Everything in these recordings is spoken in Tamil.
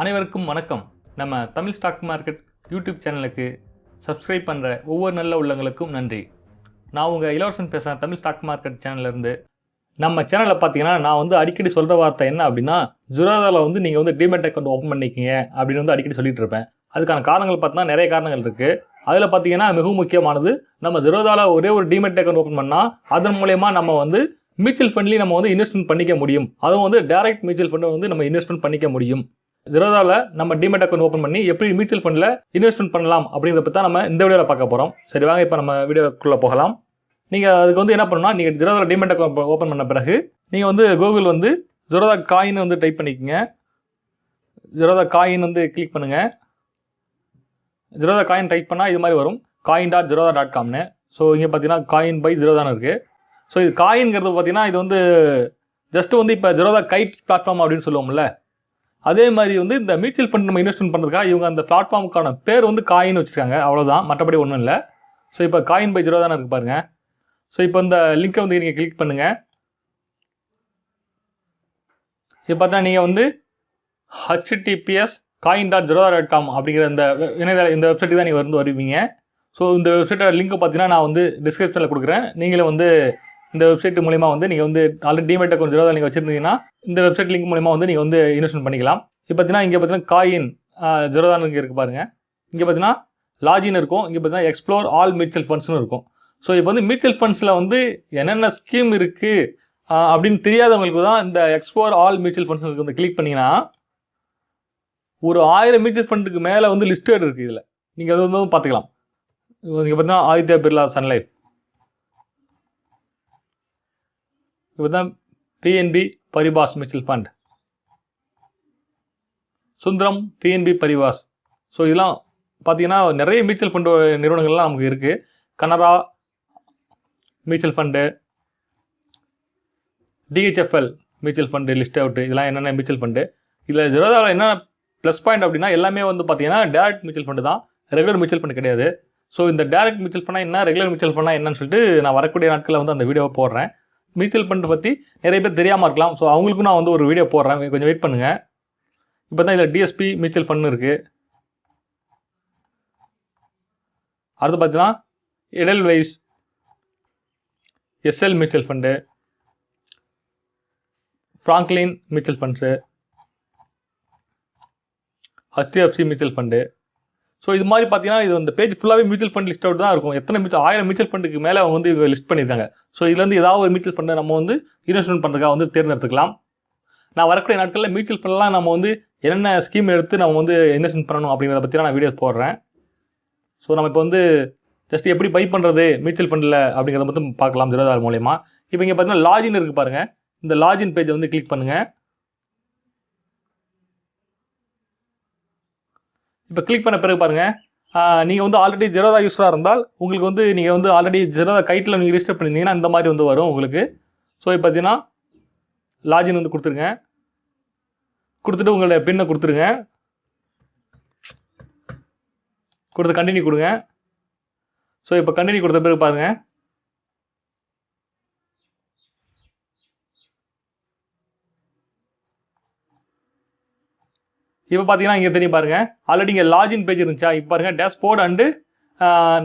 அனைவருக்கும் வணக்கம். நம்ம தமிழ் ஸ்டாக் மார்க்கெட் யூடியூப் சேனலுக்கு சப்ஸ்கிரைப் பண்ணுற ஒவ்வொரு நல்ல உள்ளங்களுக்கும் நன்றி. நான் உங்கள் இளவரசன் பேசுகிறேன் தமிழ் ஸ்டாக் மார்க்கெட் சேனல்லேருந்து. நம்ம சேனலில் பார்த்தீங்கன்னா நான் வந்து அடிக்கடி சொல்கிற வார்த்தை என்ன அப்படின்னா ஜுராதாவில் வந்து நீங்கள் வந்து டிமெட் அக்கௌண்ட் ஓப்பன் பண்ணிக்கிங்க அப்படின்னு வந்து அடிக்கடி சொல்லிட்டு இருப்பேன். அதுக்கான காரணங்கள் பார்த்தீங்கன்னா நிறைய காரணங்கள் இருக்குது அதில் பார்த்தீங்கன்னா மிகவும் முக்கியமானது நம்ம ஜெரோதாவில் ஒரே ஒரு டிமெட் அக்கௌண்ட் ஓப்பன் பண்ணால் அதன் மூலயமா நம்ம வந்து மியூச்சுவல் ஃபண்ட்லேயும் நம்ம வந்து இன்வெஸ்ட்மெண்ட் பண்ணிக்க முடியும். அதுவும் வந்து டைரக்ட் மியூச்சுவல் ஃபண்டை வந்து நம்ம இன்வெஸ்ட்மெண்ட் பண்ணிக்க முடியும். ஜெரோதாவில் நம்ம டிமெட் அக்கௌண்ட் ஓப்பன் பண்ணி எப்படி மியூச்சுவல் ஃபண்டில் இன்வெஸ்ட்மெண்ட் பண்ணலாம் அப்படிங்கிறத பற்றி தான் நம்ம இந்த வீடியோவில் பார்க்க போகிறோம் சரி வாங்க இப்போ நம்ம வீடியோக்குள்ளே போகலாம். நீங்கள் அதுக்கு வந்து என்ன பண்ணணும்னா நீங்கள் ஜெரோதாவில் டிமெட் அக்கௌண்ட் ஓப்பன் பண்ண பிறகு நீங்கள் வந்து கூகுள் வந்து ஜெரோதா காயின் வந்து டைப் பண்ணிக்கோங்க. ஜெரோதா காயின் வந்து கிளிக் பண்ணுங்கள் ஜெரோதா காயின் டைப் பண்ணால் இது மாதிரி வரும். காயின் டாட் ஜெரோதா டாட் காம்னு ஸோ இங்கே பார்த்தீங்கன்னா காயின் பை ஜெரோதான்னு இருக்குது ஸோ இது காயின்ங்கிறது பார்த்தீங்கன்னா இது வந்து ஜஸ்ட் வந்து இப்போ ஜெரோதா கைட் பிளாட்ஃபார்ம் அப்படின்னு சொல்லுவோம்ல அதே மாதிரி வந்து இந்த மியூச்சுவல் ஃபண்ட் நம்ம இன்வெஸ்ட்மெண்ட் பண்ணுறதுக்காக இவங்க அந்த பிளாட்ஃபார்முக்கான பேர் வந்து காயின் வச்சுருக்காங்க. அவ்வளோதான் மற்றபடி ஒன்றும் இல்லை. ஸோ இப்போ காயின் பை ஜெரோதான்னு இருக்கு பாருங்கள் ஸோ இப்போ இந்த லிங்க்கை வந்து நீங்கள் கிளிக் பண்ணுங்கள் இப்போ பார்த்தா நீங்கள் வந்து HTTPS coin dot Zerodha dot com அப்படிங்கிற இந்த இணையதள இந்த வெப்சைட்டுக்கு தான் நீங்கள் வந்து வருவீங்க. ஸோ இந்த வெப்சைட்டோட லிங்க்கை பார்த்தீங்கன்னா நான் வந்து டிஸ்கிரிப்ஷனில் கொடுக்குறேன். நீங்களும் வந்து இந்த வெப்சைட் மூலிமா வந்து நீங்கள் வந்து ஆல்ரெடி டிமெட் அக்கௌண்ட் ஜீரோ நீங்கள் வச்சுருந்தீங்கன்னா இந்த வெப்சைட் லிங்க் மூலிமா வந்து நீங்கள் வந்து இன்வெஸ்ட்மெண்ட் பண்ணிக்கலாம். இப்போ பார்த்தீங்கன்னா இங்கே பார்த்தீங்கன்னா காயின் ஜெரோதான்னு இங்கே இருக்குது பாருங்கள் இங்கே பார்த்தீங்கன்னா லாஜின் இருக்கும். இங்கே பார்த்தீங்கன்னா எக்ஸ்ப்ளோர் ஆல் மியூச்சுவல் ஃபண்ட்ஸ்னு இருக்கும். ஸோ இப்போ வந்து மியூச்சுவல் ஃபண்ட்ஸில் வந்து என்னென்ன ஸ்கீம் இருக்குது அப்படின்னு தெரியாதவங்களுக்கு தான் இந்த எக்ஸ்ப்ளோர் ஆல் மியூச்சுவல் ஃபண்ட்ஸ் வந்து கிளிக் பண்ணிங்கன்னா ஒரு ஆயிரம் மியூச்சுவல் ஃபண்டுக்கு மேலே வந்து லிஸ்டட் இருக்குது இதில். நீங்கள் அது வந்து பார்த்துக்கலாம். இங்கே பார்த்தீங்கன்னா ஆதித்யா பிர்லா சன்லைஃப் இப்போ தான் BNP Paribas mutual fund. Sundaram BNP Paribas so இதெல்லாம் பார்த்தீங்கன்னா நிறைய மியூச்சுவல் ஃபண்டு நிறுவனங்கள்லாம் நமக்கு இருக்குது Canara mutual fund DHFL mutual fund list out இதெல்லாம் என்னென்ன மியூச்சுவல் ஃபண்டு. இதில் ஜெரோதாவில் என்ன ப்ளஸ் பாயிண்ட் அப்படின்னா எல்லாமே வந்து பார்த்தீங்கன்னா டேரக்ட் மியூச்சுவல் ஃபண்டு தான். ரெகுலர் மியூச்சுவல் ஃபண்டு கிடையாது. ஸோ இந்த டேரக்ட் மியூச்சுவல் ஃபண்டாக என்ன? ரெகுலர் மியூச்சுவல் ஃபண்டாக என்னன்னு சொல்லிட்டு நான் வரக்கூடிய நாட்களில் வந்து அந்த வீடியோவை போடுறேன். மியூச்சுவல் ஃபண்ட் பற்றி நிறைய பேர் தெரியாமல் இருக்கலாம். ஸோ அவங்களுக்கும் நான் வந்து ஒரு வீடியோ போடுறேன். கொஞ்சம் வெயிட் பண்ணுங்கள் இப்போ தான் இதில் டிஎஸ்பி மியூச்சுவல் ஃபண்ட் இருக்குது அடுத்து பார்த்தீங்கன்னா Edelweiss SL mutual fund Franklin mutual funds HDFC mutual fund so இது மாதிரி பார்த்தீங்கன்னா இது இந்த பேஜ் ஃபுல்லாகவே மியூச்சுவல் ஃபண்ட் லிஸ்ட் அவுட் தான் இருக்கும். எத்தனை மியூச்சுவல் ஆயிரம் மியூச்சுவல் ஃபண்டுக்கு மேலே அவங்க வந்து லிஸ்ட் பண்ணியிருக்காங்க. ஸோ இதுலேருந்து ஏதாவது ஒரு மியூச்சுவல் ஃபண்டை நம்ம வந்து இன்வெஸ்ட்மெண்ட் பண்ணுறதுக்காக வந்து தேர்ந்தெடுத்துக்கலாம். நான் வரக்கூடிய நாட்களில் மியூச்சுவல் ஃபண்ட்லாம் நம்ம வந்து என்னென்ன ஸ்கீம் எடுத்து நம்ம வந்து இன்வெஸ்ட்மெண்ட் பண்ணணும் அப்படிங்கிறத பற்றி நான் வீடியோ போடுறேன். ஸோ நம்ம இப்போ வந்து ஜஸ்ட் எப்படி பை பண்ணுறது மியூச்சுவல் ஃபண்டில் அப்படிங்கிறத மட்டும் பார்க்கலாம் ஜெரோதார் மூலயமா. இப்போ இங்கே பார்த்தீங்கன்னா லாகின் இருக்குது பாருங்கள் இந்த லாகின் பேஜை வந்து கிளிக் பண்ணுங்கள் இப்போ கிளிக் பண்ண பிறகு பாருங்கள் நீங்கள் வந்து ஆல்ரெடி ஜெரோதா யூஸராக இருந்தால் உங்களுக்கு வந்து நீங்கள் வந்து ஆல்ரெடி ஜெரோதா கைட்டில் நீங்கள் ரிஜிஸ்டர் பண்ணியிருந்தீங்கன்னா இந்த மாதிரி வந்து வரும் உங்களுக்கு. ஸோ இப்போ பார்த்தீங்கன்னா லாஜின் வந்து கொடுத்துருங்க. கொடுத்துட்டு உங்களுடைய பின்னை கொடுத்துருங்க. கொடுத்து கண்டினியூ கொடுங்க. ஸோ இப்போ கண்டினியூ கொடுத்த பிறகு பாருங்கள் இப்போ பார்த்தீங்கன்னா இங்கே தெரியும் பாருங்கள் ஆல்ரெடி இங்கே லாகின் பேஜ் இருந்துச்சா? இப்போ பாருங்கள் டேஷ்போர்ட் அண்டு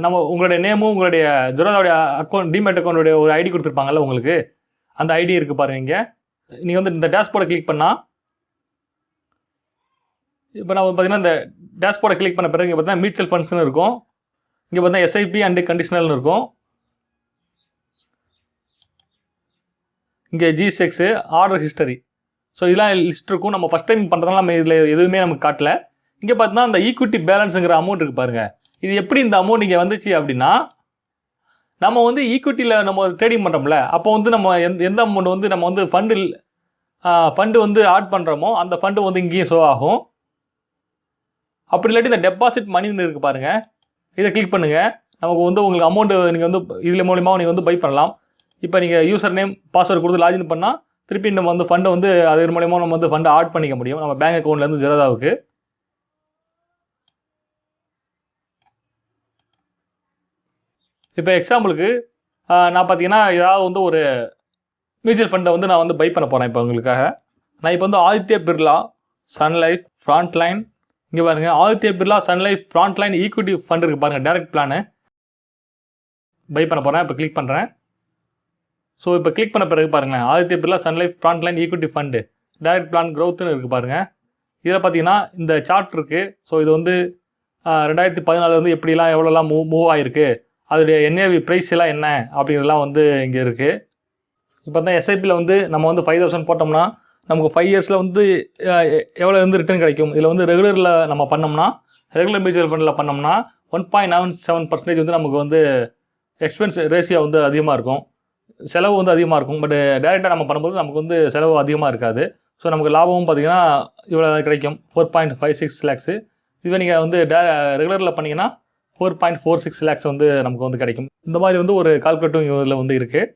நம்ம உங்களுடைய நேமும் உங்களுடைய துரதாவுடைய அக்கௌண்ட் டிமேட் அக்கௌண்ட்டுடைய ஒரு ஐடி கொடுத்துருப்பாங்கல்ல உங்களுக்கு? அந்த ஐடி இருக்குது பாருங்கள் இங்கே. நீங்கள் வந்து இந்த டேஷ்போர்டை கிளிக் பண்ணால் இப்போ நம்ம பார்த்தீங்கன்னா இந்த டேஷ்போர்டை கிளிக் பண்ண பிறகு இங்கே பார்த்தீங்கன்னா மியூச்சுவல் ஃபண்ட்ஸ்னு இருக்கும். இங்கே பார்த்தீங்கன்னா எஸ்ஐபி அண்டு கண்டிஷனல்னு இருக்கும். இங்கே G secs order history so இதெல்லாம் லிஸ்ட் இருக்கும். நம்ம ஃபஸ்ட் டைம் பண்ணுறதுனால நம்ம இதில் எதுவுமே நமக்கு காட்டல. இங்கே பார்த்தீங்கன்னா அந்த ஈக்விட்டி பேலன்ஸுங்கிற அமௌண்ட் இருக்குது பாருங்க. இது எப்படி இந்த அமௌண்ட் இங்கே வந்துச்சு அப்படின்னா நம்ம வந்து ஈக்விட்டியில் நம்ம ட்ரேடிங் பண்ணுறோம்ல அப்போ வந்து நம்ம எந்த எந்த அமௌண்ட் வந்து நம்ம வந்து ஃபண்டு ஃபண்டு வந்து ஆட் பண்ணுறோமோ அந்த ஃபண்டு வந்து இங்கேயும் ஷோ ஆகும். அப்படி இல்லாட்டி இந்த டெபாசிட் மணின்னு இருக்குது பாருங்கள் இதை கிளிக் பண்ணுங்கள் நமக்கு வந்து உங்களுக்கு அமௌண்ட்டு நீங்கள் வந்து இதில் மூலிமா நீங்கள் வந்து பை பண்ணலாம். இப்போ நீங்கள் யூசர் நேம் பாஸ்வேர்டு கொடுத்து லாகின் பண்ணால் திருப்பி நம்ம வந்து ஃபண்டை வந்து அது மூலயமா நம்ம வந்து ஃபண்டை ஆட் பண்ணிக்க முடியும். நம்ம பேங்க் அக்கௌண்ட்லேருந்து ஜெரோதாவுக்கு. இப்போ எக்ஸாம்பிளுக்கு நான் பார்த்தீங்கன்னா ஏதாவது வந்து ஒரு மியூச்சுவல் ஃபண்டை வந்து நான் வந்து பை பண்ண போகிறேன் இப்போ உங்களுக்காக. நான் இப்போ வந்து Aditya Birla Sun Life front line இங்கே பாருங்கள் Aditya Birla Sun Life front line equity fund இருக்குது பாருங்கள் டேரக்ட் பிளானு பை பண்ண போகிறேன் இப்போ கிளிக் பண்ணுறேன் ஸோ இப்போ கிளிக் பண்ண பிறகு பாருங்களேன் Aditya Birla Sun Life plan line equity fund direct plan க்ரோத்துன்னு இருக்குது பாருங்கள் இதில் பார்த்தீங்கன்னா இந்த சார்ட் இருக்குது ஸோ இது வந்து ரெண்டாயிரத்தி பதினாலு வந்து எப்படிலாம் எவ்வளோலாம் மூவ் மூவ் ஆகிருக்கு அதோடைய என்ஏவி ப்ரைஸ் எல்லாம் என்ன அப்படிங்கிறதெல்லாம் வந்து இங்கே இருக்குது இப்போ தான் எஸ்ஐபியில் வந்து நம்ம வந்து ஃபைவ் தௌசண்ட் போட்டோம்னா நமக்கு ஃபைவ் இயர்ஸில் வந்து எ- எவ்வளோ வந்து ரிட்டர்ன் கிடைக்கும்? இதில் வந்து ரெகுலரில் நம்ம பண்ணோம்னா ரெகுலர் மியூச்சுவல் ஃபண்டில் பண்ணோம்னா one point nine seven percentage வந்து நமக்கு வந்து எக்ஸ்பென்ஸ் ரேஷியோ வந்து அதிகமாக இருக்கும். செலவு வந்து அதிகமாக இருக்கும். பட் டேரெக்டாக நம்ம பண்ணும்போது நமக்கு வந்து செலவு அதிகமாக இருக்காது. ஸோ நமக்கு லாபமும் பார்த்தீங்கன்னா இவ்வளோ கிடைக்கும். Four point five six lakhs இதுவே நீங்கள் வந்து டே ரெகுலரில் பண்ணிங்கன்னா four point four six lakhs வந்து நமக்கு வந்து கிடைக்கும். இந்த மாதிரி வந்து ஒரு கால்குலேட்டிவ் இதில் வந்து இருக்குது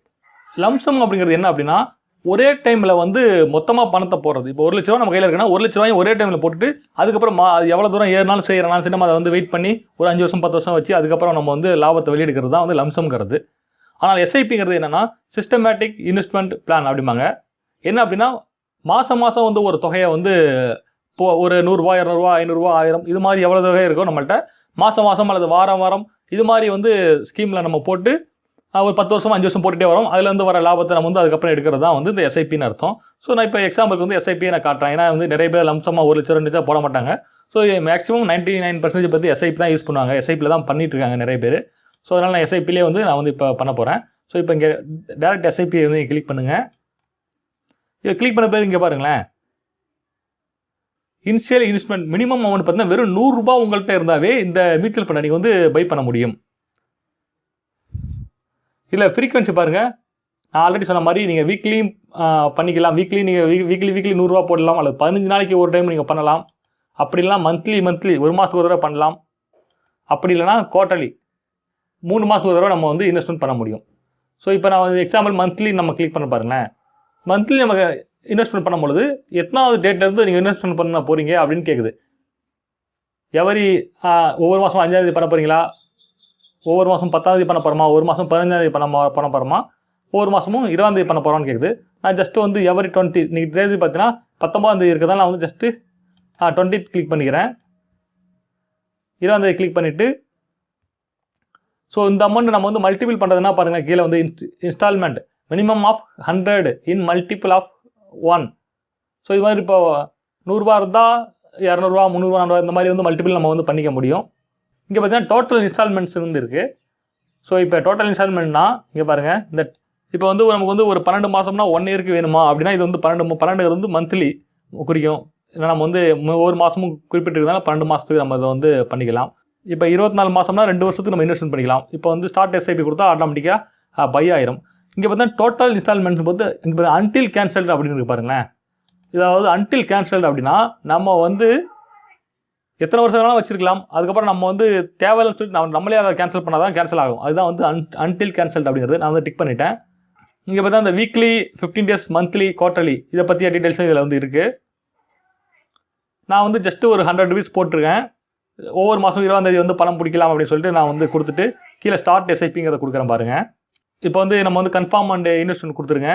லம்சம் அப்படிங்கிறது என்ன அப்படின்னா ஒரே டைமில் வந்து மொத்தமாக பணத்தை போடுறது. இப்போ ஒரு லட்ச ரூபா நம்ம கையில் இருக்குன்னா ஒரு லட்ச ரூபாயும் ஒரே டைமில் போட்டுட்டு அதுக்கப்புறம் மா அது எவ்வளோ தூரம் ஏறினாலும் செய்கிறனாலும் சரி நம்ம அதை வந்து வெயிட் பண்ணி ஒரு அஞ்சு வருஷம் பத்து வருஷம் வச்சு அதுக்கப்புறம் நம்ம வந்து லாபத்தை வெளியெடுக்கிறது தான் வந்து லம்சம்ங்கிறது ஆனால் எஸ்ஐபிங்கிறது என்னென்னா சிஸ்டமேட்டிக் இன்வெஸ்ட்மெண்ட் பிளான் அப்படிம்பாங்க. என்ன அப்படின்னா மாதம் மாதம் வந்து ஒரு தொகையை வந்து இப்போ ஒரு நூறுரூவா இரநூறுவா ஐநூறுரூவா ஆயிரம் இது மாதிரி எவ்வளோ தொகை இருக்கோ நம்மள்ட்ட மாதம் மாதம் அல்லது வாரம் வாரம் இது மாதிரி வந்து ஸ்கீமில் நம்ம போட்டு ஒரு பத்து வருஷம் அஞ்சு வருஷம் போட்டுகிட்டே வரோம். அதுலேருந்து வர லாபத்தை நம்ம வந்து அதுக்கப்புறம் எடுக்கிறது தான் வந்து இந்த எஸ்ஐபின்னு அர்த்தம். ஸோ நான் இப்போ எக்ஸாம்பிளுக்கு வந்து எஸ்ஐபியை நான் காட்டுறேன். ஏன்னா வந்து நிறைய பேர் லம்சமாக ஒரு லட்சம் ரெண்டு லட்சம் போட மாட்டாங்க. So maximum ninety nine percentage பற்றி எஸ்ஐபி தான் யூஸ் பண்ணுவாங்க. எஸ்ஐபியில் தான் பண்ணிட்டு இருக்காங்க நிறைய பேர். ஸோ அதனால் நான் எஸ்ஐபிலே வந்து நான் வந்து இப்போ பண்ண போகிறேன் ஸோ இப்போ இங்கே டேரக்ட் எஸ்ஐபி வந்து கிளிக் பண்ணுங்கள் இதை கிளிக் பண்ண பேர் இங்கே பாருங்களேன். இனிஷியல் இன்வெஸ்ட்மெண்ட் மினிமம் அமௌண்ட் பார்த்தீங்கன்னா வெறும் நூறுரூபா உங்கள்கிட்ட இருந்தாவே இந்த மியூச்சுவல் ஃபண்டை நீங்கள் வந்து பை பண்ண முடியும். இல்லை ஃப்ரீக்வன்சி பாருங்கள் நான் ஆல்ரெடி சொன்ன மாதிரி நீங்கள் வீக்லியும் பண்ணிக்கலாம். வீக்லி நீங்கள் வீக்லி வீக்லி நூறுரூவா போடலாம். அல்லது பதினஞ்சு நாளைக்கு ஒரு டைம் நீங்கள் பண்ணலாம். அப்படி மந்த்லி மந்த்லி ஒரு மாதத்துக்கு ஒரு தடவை பண்ணலாம். அப்படி இல்லைனா குவார்ட்டர்லி மூணு மாதத்துக்கு ஒரு தடவை நம்ம வந்து இன்வெஸ்ட்மெண்ட் பண்ண முடியும். ஸோ இப்போ நான் வந்து எக்ஸாம்பிள் மந்த்லி நம்ம கிளிக் பண்ண பாருங்களேன். மந்த்லி நமக்கு இன்வெஸ்ட்மெண்ட் பண்ணும்பொழுது எத்தனாவது டேட்லேருந்து நீங்கள் இன்வெஸ்ட்மெண்ட் பண்ண போகிறீங்க அப்படின்னு கேட்குது எவரி ஒவ்வொரு மாதம் அஞ்சாந்தேதி பண்ண போகிறீங்களா ஒவ்வொரு மாதம் பத்தாந்தேதி பண்ண போகிறோமா ஒரு மாதம் பதினஞ்சாந்தேதி பண்ண பண்ண போகிறோமா ஒவ்வொரு மாதமும் இருபதாந்தேதி பண்ண போகிறோன்னு கேட்குது நான் ஜஸ்ட்டு வந்து எவரி டுவெண்ட்டி இன்றைக்கி தேதி பார்த்தீங்கன்னா பத்தொம்பதாந்தேதி இருக்கிறதா நான் வந்து ஜஸ்ட்டு டுவெண்ட்டி கிளிக் பண்ணிக்கிறேன். இருபதாந்தேதி கிளிக் பண்ணிவிட்டு ஸோ இந்த அமௌண்ட் நம்ம வந்து மல்டிபிள் பண்ணுறதுனா பாருங்கள் கீழே வந்து installment minimum of hundred in multiple of one so இது மாதிரி இப்போ நூறுரூவா இருந்தால் இரநூறுவா முந்நூறுவா நானூறுவா இந்த மாதிரி வந்து மல்டிபிள் நம்ம வந்து பண்ணிக்க முடியும். இங்கே பார்த்தீங்கன்னா டோட்டல் இன்ஸ்டால்மெண்ட்ஸ் வந்து இருக்குது ஸோ இப்போ டோட்டல் இன்ஸ்டால்மெண்ட்னா இங்கே பாருங்கள் இந்த இப்போ வந்து நமக்கு வந்து ஒரு பன்னெண்டு மாதம்னா ஒன் இயருக்கு வேணுமா? அப்படின்னா இது வந்து பன்னெண்டு பன்னெண்டு வந்து மந்த்லி குறிக்கும். ஏன்னா நம்ம வந்து ஒவ்வொரு மாதமும் குறிப்பிட்டிருக்கனால பன்னெண்டு மாதத்துக்கு நம்ம இதை வந்து பண்ணிக்கலாம். இப்போ இருபத்தி நாலு மாதம்னா ரெண்டு வருஷத்துக்கு நம்ம இன்வெஸ்ட்மெண்ட் பண்ணிக்கலாம். இப்போ வந்து ஸ்டார்ட் எஸ்ஐபி கொடுத்தா ஆட்டோமேட்டிக்காக பை ஆயிரும். இங்கே பார்த்தா டோட்டல் இன்ஸ்டால்மெண்ட்ஸ் பார்த்து இங்கே அன்டில் கேன்சல்டு அப்படின்னு இருக்கு பாருங்களேன். இதாவது அன்டில் கேன்சல்டு அப்படின்னா நம்ம வந்து எத்தனை வருஷம் வேணாலும் வச்சிருக்கலாம். அதுக்கப்புறம் நம்ம வந்து தேவையில்லைன்னு சொல்லிட்டு நம்ம நம்மளே அதை கேன்சல் பண்ணால் தான் கேன்சல் ஆகும். அதுதான் வந்து அன் அன்டில் கேன்சல்டு அப்படிங்கிறது. நான் வந்து டிக் பண்ணிட்டேன். இங்கே பார்த்தா அந்த weekly fifteen days monthly quarterly இதை பற்றிய டீட்டெயில்ஸும் இதில் வந்து இருக்குது நான் வந்து ஜஸ்ட்டு ஒரு ஹண்ட்ரட் ருபீஸ் போட்டிருக்கேன். ஒவ்வொரு மாதம் இருபதாம் தேதி வந்து பணம் பிடிக்கலாம் அப்படின்னு சொல்லிட்டு நான் வந்து கொடுத்துட்டு கீழே ஸ்டார்ட் எஸ்ஐபிங்கிறத கொடுக்குறேன் பாருங்க. இப்போ வந்து நம்ம வந்து கன்ஃபார்ம் அண்ட் இன்வெஸ்ட்மெண்ட் கொடுத்துருங்க.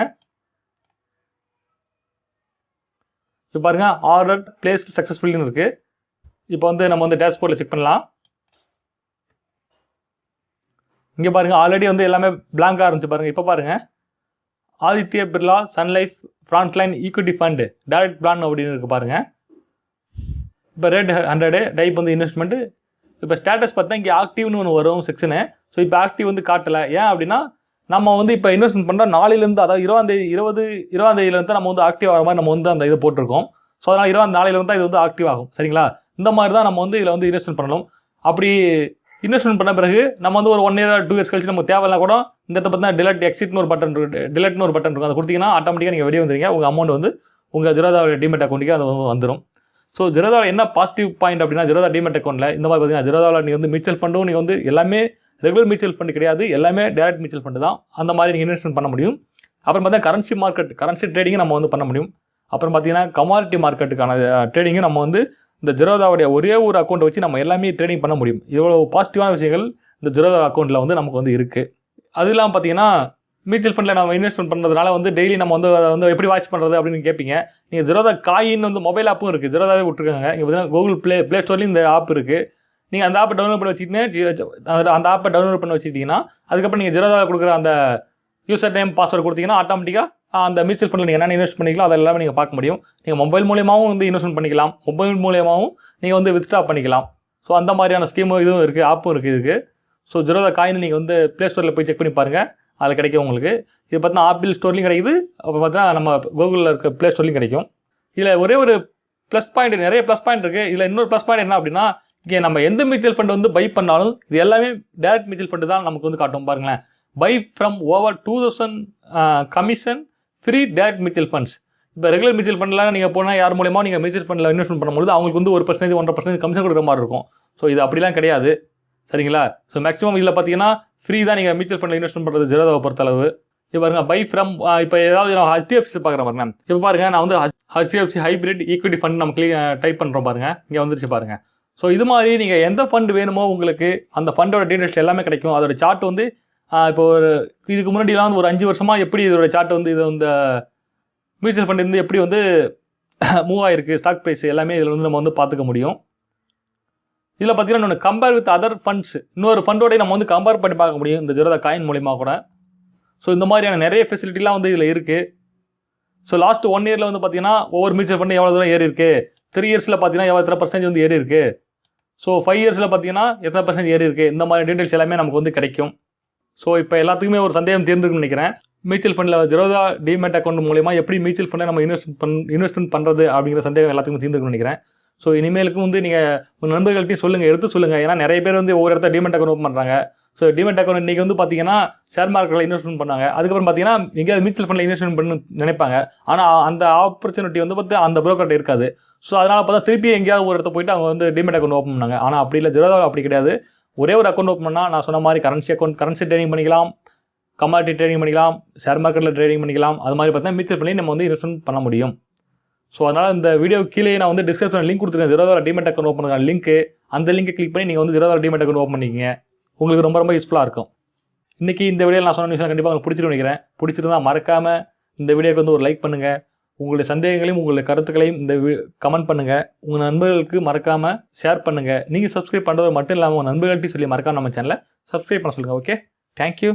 இப்போ பாருங்க ஆர்டர் பிளேஸ் சக்ஸஸ்ஃபுல்னு இருக்குது இப்போ வந்து நம்ம வந்து டேஷ்போர்டில் செக் பண்ணலாம். இங்கே பாருங்கள் ஆல்ரெடி வந்து எல்லாமே பிளாங்காக இருந்துச்சு பாருங்கள் இப்போ பாருங்கள் Aditya Birla Sun Life frontline equity fund direct plan அப்படின்னு இருக்கு பாருங்கள் இப்போ ரெட் ஹண்ட்ரடு டைப் வந்து இன்வெஸ்ட்மெண்ட்டு இப்போ ஸ்டேட்டஸ் பார்த்தா இங்கே ஆக்டிவ்னு ஒன்று வரும் செக்ஷனு ஸோ இப்போ ஆக்டிவ் வந்து காட்டலை. ஏன் அப்படின்னா நம்ம வந்து இப்போ இன்வெஸ்ட்மெண்ட் பண்ணுற நாளையிலேருந்து அதாவது இருபதாந்தேதி இருபது இருபதாந்தேதியிலேருந்து தான் நம்ம வந்து ஆக்டிவ் ஆகிற மாதிரி நம்ம வந்து அந்த இது போட்டிருக்கோம். ஸோ அதனால் இருபது நாளையிலேருந்து தான் இது வந்து ஆக்டிவ் ஆகும். சரிங்களா? இந்த மாதிரி தான் நம்ம வந்து இதில் வந்து இன்வெஸ்ட்மெண்ட் பண்ணணும். அப்படி இன்வெஸ்ட்மெண்ட் பண்ண பிறகு நம்ம வந்து ஒரு ஒன் இயர் டூ இயர்ஸ் கழிச்சு நமக்கு தேவையில்ல கூட இந்த இடத்த பார்த்தா டிலட் எக்ஸிட்னு ஒரு பட்டன் இருக்கு. டிலட்னு ஒரு பட்டன் இருக்கும் அதை கொடுத்தீங்கன்னா ஆட்டோமேட்டிக்காக நீங்கள் வெளியே வந்துருங்க உங்கள் அமௌண்ட் வந்து உங்கள் ஜிரோதாவோட டிமெட் அக்கௌண்ட்டுக்கு அது வந்துடும் ஸோ ஜிரோதாவில் என்ன பாசிட்டிவ் பாயிண்ட் அப்படின்னா ஜிரோதா டிமெட் அக்கௌண்ட்டில் இந்த மாதிரி பார்த்தீங்கன்னா ஜிரோதாவில் நீங்கள் வந்து மியூச்சுவல் ஃபண்டும் நீங்கள் வந்து எல்லாமே ரெகுலர் மியூச்சுவல் ஃபண்டு கிடையாது எல்லாமே டேரக்ட் மியூச்சுவல் ஃபண்டு தான். அந்த மாதிரி நீங்கள் இன்வெஸ்ட்மெண்ட் பண்ண முடியும். அப்புறம் பார்த்தீங்கன்னா கரன்சி மார்க்கெட் கரன்சி ட்ரேடிங்கை நம்ம வந்து பண்ண முடியும். அப்புறம் பார்த்தீங்கன்னா கமாடிட்டி மார்க்கெட்டுக்கான ட்ரேடிங்கும் நம்ம வந்து இந்த ஜிரோதாவுடைய ஒரே ஒரு அக்கௌண்ட்டை வச்சு நம்ம எல்லாமே ட்ரேடிங் பண்ண முடியும். இவ்வளோ பாசிட்டிவான விஷயங்கள் இந்த ஜிரோதா அக்கௌண்ட்டில் வந்து நமக்கு வந்து இருக்குது அது இல்லாமல் பார்த்தீங்கன்னா மியூச்சுவல் ஃபண்டில் நம்ம இன்வெஸ்ட்மெண்ட் பண்ணுறதுனால வந்து டெய்லி நம்ம வந்து அதை வந்து எப்படி வாட்ச் பண்ணுறது அப்படின்னு கேட்பீங்க நீங்கள் ஜெரோதா காயின் வந்து மொபைல் ஆப்பும் இருக்குது ஜெரோதாவே விட்ருக்காங்க இங்கே பார்த்தீங்கன்னா கூகுள் ப்ளே ப்ளே ஸ்டோர்லேயும் இந்த ஆப் இருக்குது நீங்கள் அந்த ஆப்பை டவுன்லோட் பண்ணி வச்சுக்கிட்டு அந்த ஆப்பை டவுன்லோட் பண்ணி வச்சுக்கிட்டிங்கன்னா அதுக்கப்புறம் நீங்கள் ஜெரோதா கொடுக்குற அந்த யூசர் நேம் பாஸ்வேர்டு கொடுத்தீங்கன்னா ஆட்டோமேட்டிக்காக அந்த மியூச்சுவல் ஃபண்டில் நீங்கள் என்னென்ன இன்வெஸ்ட் பண்ணிக்கலாம் அது எல்லாமே நீங்கள் பார்க்க முடியும். நீங்கள் மொபைல் மூலியமாகவும் வந்து இன்வெஸ்ட்மெண்ட் பண்ணிக்கலாம். மொபைல் மூலியமாகவும் நீங்கள் வந்து வித்ட்ரா பண்ணிக்கலாம். ஸோ அந்த மாதிரியான ஸ்கீமும் இதுவும் இருக்குது ஆப்பும் இருக்குது இதுக்கு. ஸோ ஜெரோதா காயின் நீங்கள் வந்து ப்ளே ஸ்டோரில் போய் செக் பண்ணி பாருங்கள் அதில் கிடைக்கும் உங்களுக்கு. இது பார்த்தீங்கன்னா ஆப்பிள் ஸ்டோர்லையும் கிடைக்குது. அப்போ பார்த்தீங்கன்னா நம்ம கூகுளில் இருக்க ப்ளே ஸ்டோர்லையும் கிடைக்கும். இதில் ஒரே ஒரு ப்ளஸ் பாயிண்ட் நிறைய ப்ளஸ் பாயிண்ட் இருக்குது இதில் இன்னொரு ப்ளஸ் பாயிண்ட் என்ன அப்படின்னா இங்கே நம்ம எந்த மியூச்சுவல் ஃபண்ட் வந்து பை பண்ணாலும் இது எல்லாமே டேரக்ட் மியூச்சுவல் ஃபண்டு தான் நமக்கு வந்து காட்டும். பாருங்களேன். Buy from over two thousand commission free direct mutual funds இப்போ ரெகுலர் மியூச்சுவல் ஃபண்டில் நீங்கள் போனால் யார் மூலியமாக நீங்கள் மியூச்சுவல் ஃபண்டில் இன்வெஸ்ட்மெண்ட் பண்ணும்போது அவங்களுக்கு வந்து ஒரு பர்சன்டேஜ் ஒன்றரை பர்சன்டேஜ் கமிஷன் கொடுக்குற மாதிரி இருக்கும். ஸோ இது அப்படிலாம் கிடையாது. சரிங்களா? ஸோ மேக்ஸிமம் இதில் பார்த்தீங்கன்னா ஃப்ரீ தான் நீங்கள் மியூச்சுவல் ஃபண்டில் இன்வெஸ்ட்மெண்ட் பண்ணுறது ஜெரோதாவை பொறுத்தளவு. இப்போ பாருங்க பை ஃப்ரம் இப்போ ஏதாவது நான் ஹெச்டிஎஃப்சி பார்க்குறேன் பாருங்க இப்போ பாருங்க நான் வந்து ஹெச்டிஎஃப்சி ஹைப்ரிட் ஈக்விட்டி ஃபண்ட் நம்ம கிளி டைப் பண்ணுறோம் பாருங்க. இங்கே வந்துருச்சு பாருங்க. ஸோ இது மாதிரி நீங்கள் எந்த ஃபண்ட் வேணுமோ உங்களுக்கு அந்த ஃபண்டோட டீட்டெயில்ஸ் எல்லாமே கிடைக்கும். அதோட சார்ட் வந்து இப்போ ஒரு இதுக்கு முன்னாடிலாம் வந்து ஒரு அஞ்சு வருஷமாக எப்படி இதோட சார்ட் வந்து இது இந்த மியூச்சுவல் ஃபண்ட் வந்து எப்படி வந்து மூவ் ஆயிருக்கு ஸ்டாக் ப்ரைஸ் எல்லாமே இதில் வந்து நம்ம வந்து பார்த்துக்க முடியும். இதில் பார்த்தீங்கன்னா இன்னொன்று கம்பேர் வித் அதர் ஃபண்ட்ஸ் இன்னொரு ஃபண்டோடய நம்ம வந்து கம்பேர் பண்ணி பார்க்க முடியும் இந்த ஜெரோதா காயின் மூலிமா கூட. ஸோ இந்த மாதிரியான நிறைய ஃபெசிலிட்டிலாம் வந்து இதில் இருக்குது ஸோ லாஸ்ட் ஒன் இயரில் வந்து பார்த்தீங்கன்னா ஒவ்வொரு மியூச்சுவல் ஃபண்டு எவ்வளோ தூரம் ஏறி இருக்கு? த்ரீ இயர்ஸில் பார்த்தீங்கன்னா எவ்வளோ எத்தனை பர்சன்டேஜ் வந்து ஏறி இருக்கு? ஸோ ஃபைவ் இயர்ஸில் பார்த்தீங்கன்னா எத்தனை பர்சன்ட் ஏறி இருக்கு? இந்த மாதிரி டீட்டெயில்ஸ் எல்லாமே நமக்கு வந்து கிடைக்கும். ஸோ இப்போ எல்லாத்துக்குமே ஒரு சந்தேகம் தீர்ந்துருக்குன்னு நினைக்கிறேன். மியூச்சுவல் ஃபண்டில் ஜெரோதா டிமெட் அக்கௌண்ட் மூலியமாக எப்படி மியூச்சுவல் ஃபண்டை நம்ம இன்வெஸ்ட் பண் இன்வெஸ்ட்மெண்ட் பண்ணுறது அப்படிங்கிற சந்தேகம் எல்லாத்துக்கும் தீர்ந்துருக்குன்னு நினைக்கிறேன். ஸோ இனிமேலுக்கு வந்து நீங்கள் உங்கள் நண்பர்கள்ட்டையும் சொல்லுங்கள் எடுத்து சொல்லுங்கள் ஏன்னா நிறைய பேர் வந்து ஒவ்வொரு இடத்துல டிமெண்ட் அக்கௌண்ட் ஓப்பன் பண்ணுறாங்க ஸோ டிமெண்ட் அக்கௌண்ட் இன்றைக்கி வந்து பார்த்தீங்கன்னா ஷேர் மார்க்கெட்டில் இன்வெஸ்ட்மெண்ட் பண்ணாங்க. அதுக்கப்புறம் பார்த்தீங்கன்னா எங்கேயாவது மியூச்சுவல் ஃபண்டில் இன்வெஸ்ட்மெண்ட் பண்ணு நினைப்பாங்க. ஆனால் அந்த ஆப்பர்ச்சுனிட்டி வந்து பார்த்து அந்த brokerட்ட இருக்காது. ஸோ அதனால் பார்த்தா திருப்பி எங்கேயாவது ஒரு இடத்த போயிட்டு அவங்க வந்து டிமெண்ட் அக்கௌண்ட் ஓப்பன் பண்ணாங்க. ஆனால் அப்படி இல்லை. ஜெரோதாவில் அப்படி கிடையாது. ஒரே ஒரு அக்கௌண்ட் ஓப்பன் பண்ணால் நான் சொன்ன மாதிரி கரன்சி அக்கௌண்ட் கரன்சி ட்ரேடிங் பண்ணிக்கலாம். கமாடிட்டி ட்ரேடிங் பண்ணிக்கலாம். ஷேர் மார்க்கெட்டில் ட்ரேடிங் பண்ணிக்கலாம். அது மாதிரி பார்த்தீங்கன்னா மியூச்சுவல் ஃபண்ட்லேயும் நம்ம வந்து இன்வெஸ்ட்மெண்ட் பண்ண முடியும். ஸோ அதனால் இந்த வீடியோ கீழே நான் வந்து டிஸ்கிரிப்ஷன் லிங்க் கொடுத்துருக்கேன். ஜெரோதாவில் டிமெட் அக்கௌண்ட் ஓப்பன் பண்ணுற லிங்க் அந்த லிங்கை கிளிக் பண்ணி நீங்கள் வந்து ஜெரோதாவில் டிமெட் அக்கௌண்ட் ஓப்பன் பண்ணிக்கிங்க. உங்களுக்கு ரொம்ப ரொம்ப யூஸ்ஃபுல்லாக இருக்கும். இன்றைக்கி இந்த வீடியோவில் நான் சொன்ன விஷயம் கண்டிப்பாக உங்களுக்கு பிடிச்சிட்டு நினைக்கிறேன். பிடிச்சிருந்தா மறக்காமல் இந்த வீடியோக்கு வந்து ஒரு லைக் பண்ணுங்கள் உங்களுடைய சந்தேகங்களையும் உங்களுடைய கருத்துக்களையும் இந்த கமெண்ட் பண்ணுங்கள் உங்கள் நண்பர்களுக்கு மறக்காமல் ஷேர் பண்ணுங்கள் நீங்கள் சப்ஸ்கிரைப் பண்ணுறது மட்டும் இல்லாமல் உங்கள் நண்பர்கள்ட்டையும் சொல்லி மறக்காமல் நம்ம சேனலை சப்ஸ்கிரைப் பண்ண சொல்லுங்கள் ஓகே தேங்க்யூ